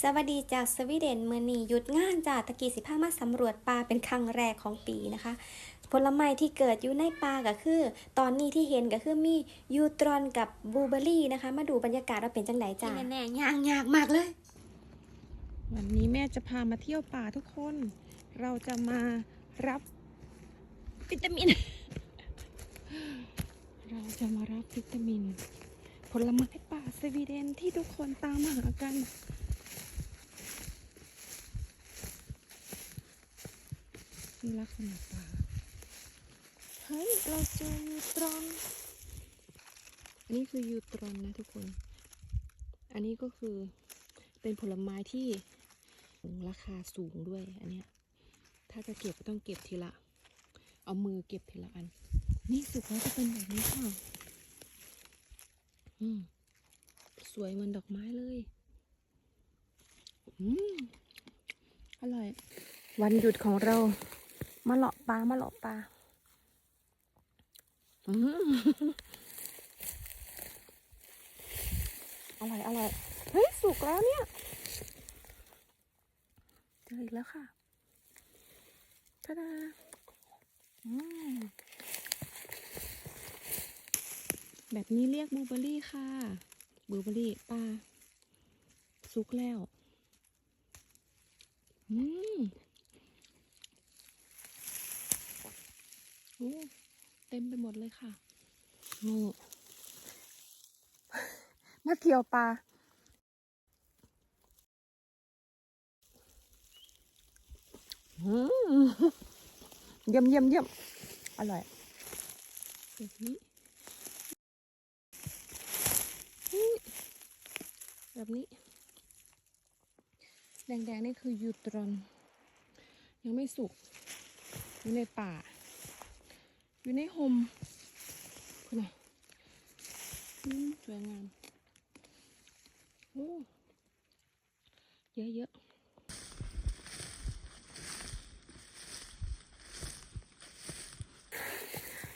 สวัสดีจากสวีเดนเมื่อนี้หยุดงานจากตะกี้สิพามาสำรวจป่าเป็นครั้งแรกของปีนะคะ ผลไม้ที่เกิดอยู่ในป่าก็คือ ตอนนี้ที่เห็นก็คือมียูตรอนกับบลูเบอร์รี่นะคะ มาดูบรรยากาศว่าเป็นจังไหนจ้าแน่ๆยางยากมากเลย วันนี้แม่จะพามาเที่ยวป่าทุกคน เราจะมารับวิตามิน เราจะมารับวิตามิน ผลไม้ป่าสวีเดนที่ทุกคนตามหากัน นี่ลักษณะป่าเฮ้ย เราเจอยูตรอน อันนี้คือยูตรอนนะทุกคน อันนี้ก็คือเป็นผลไม้ที่ราคาสูงด้วยอันเนี้ย ถ้าจะเก็บก็ต้องเก็บทีละ เอามือเก็บทีละอัน นี่สุกแล้วจะเป็นแบบนี้ค่ะ อืม สวยเหมือนดอกไม้เลย อืม อร่อย วันหยุดของเรา มาเลาะปลา มาเลาะปลาอืมอร่อยอร่อย เฮ้ย สุกแล้วเนี่ย เจออีกแล้วค่ะทาดาอืมแบบนี้เรียกบลูเบอร์รี่ค่ะบลูเบอร์รี่ปลาสุกแล้ว อืม โอ้เต็มไปหมดเลยค่ะ นี่ มาเที่ยวปลาอืมเยี่ยมเยี่ยมเยี่ยมอร่อยแบบนี้อุ๊ยแบบนี้ แดงๆนี่คือยูตรอน ยังไม่สุกอยู่ในป่า อยู่ในโฮมคุณน่ะสวยงามโอ้เยอะๆ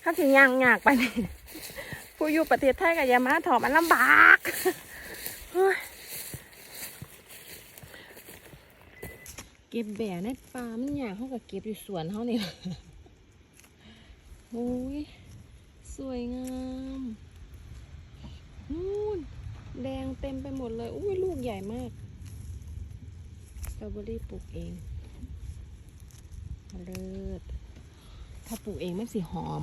ถ้าถึงยางยากไปนี่ผู้อยู่ประเทศไทยกับยามาถอมันลำบากเก็บแบะในป่ามันยากเขากับเก็บอยู่สวนเขาเนี่ย โอ้ยสวยงามนู่นแดงเต็มไปหมดเลยอุ้ยลูกใหญ่มากสตรอเบอรี่ปลูกเองเลิศถ้าปลูกเองมันสีหอม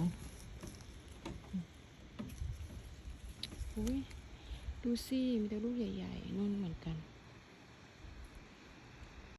อุ้ยดูสิมีแต่ลูกใหญ่ๆนุ่นเหมือนกัน